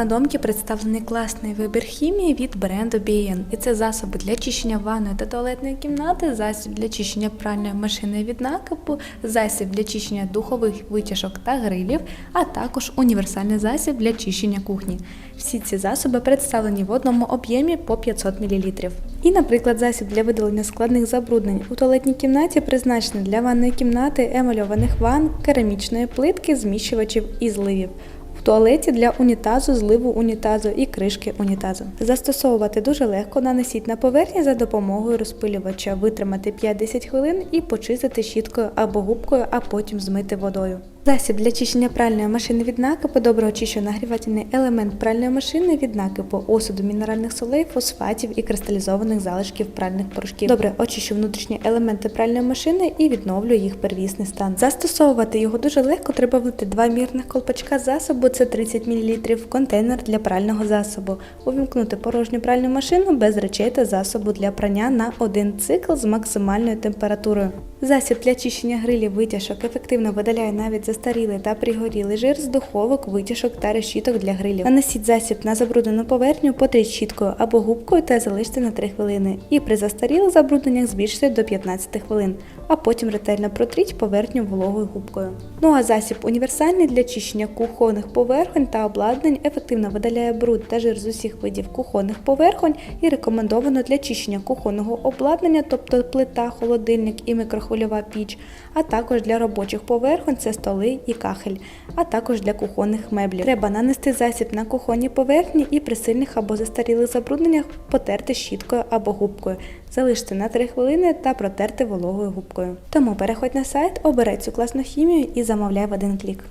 на домкі представлений класний вибір хімії від бренду BN. І це засоби для чищення ванної та туалетної кімнати, засіб для чищення пральної машини від накипу, засіб для чищення духових витяжок та грилів, а також універсальний засіб для чищення кухні. Всі ці засоби представлені в одному об'ємі по 500 мл. І, наприклад, засіб для видалення складних забруднень у туалетній кімнаті призначений для ванної кімнати, емальованих ванн, керамічної плитки, зміщувачів і зливів. В туалеті для унітазу, зливу унітазу і кришки унітазу. Застосовувати дуже легко, нанесіть на поверхні за допомогою розпилювача, витримати 5-10 хвилин і почистити щіткою або губкою, а потім змити водою. Засіб для чищення пральної машини від накипу добре очищує нагрівательний елемент пральної машини від накипу, осуду мінеральних солей, фосфатів і кристалізованих залишків пральних порошків. Добре очищує внутрішні елементи пральної машини і відновлює їх первісний стан. Застосовувати його дуже легко. Треба влити два мірних колпачка засобу, це 30 мл, в контейнер для прального засобу. Увімкнути порожню пральну машину без речей та засобу для прання на один цикл з максимальною температурою. Засіб для чищення грилів витяжок ефективно видаляє навіть застарілий та пригорілий жир з духовок, витяжок та решіток для грилів. Нанесіть засіб на забруднену поверхню, потріть щіткою або губкою та залиште на 3 хвилини. І при застарілих забрудненнях збільшити до 15 хвилин, а потім ретельно протріть поверхню вологою губкою. Ну а засіб універсальний для чищення кухонних поверхонь та обладнань ефективно видаляє бруд та жир з усіх видів кухонних поверхонь і рекомендовано для чищення кухонного обладнання, тобто плита, холодильник і мікрохвильова піч, а також для робочих поверхонь це столи і кахель, а також для кухонних меблів. Треба нанести засіб на кухонні поверхні і при сильних або застарілих забрудненнях потерти щіткою або губкою, залишити на 3 хвилини та протерти вологою губкою. Тому переходь на сайт, обирай цю класну хімію і замовляй в один клік.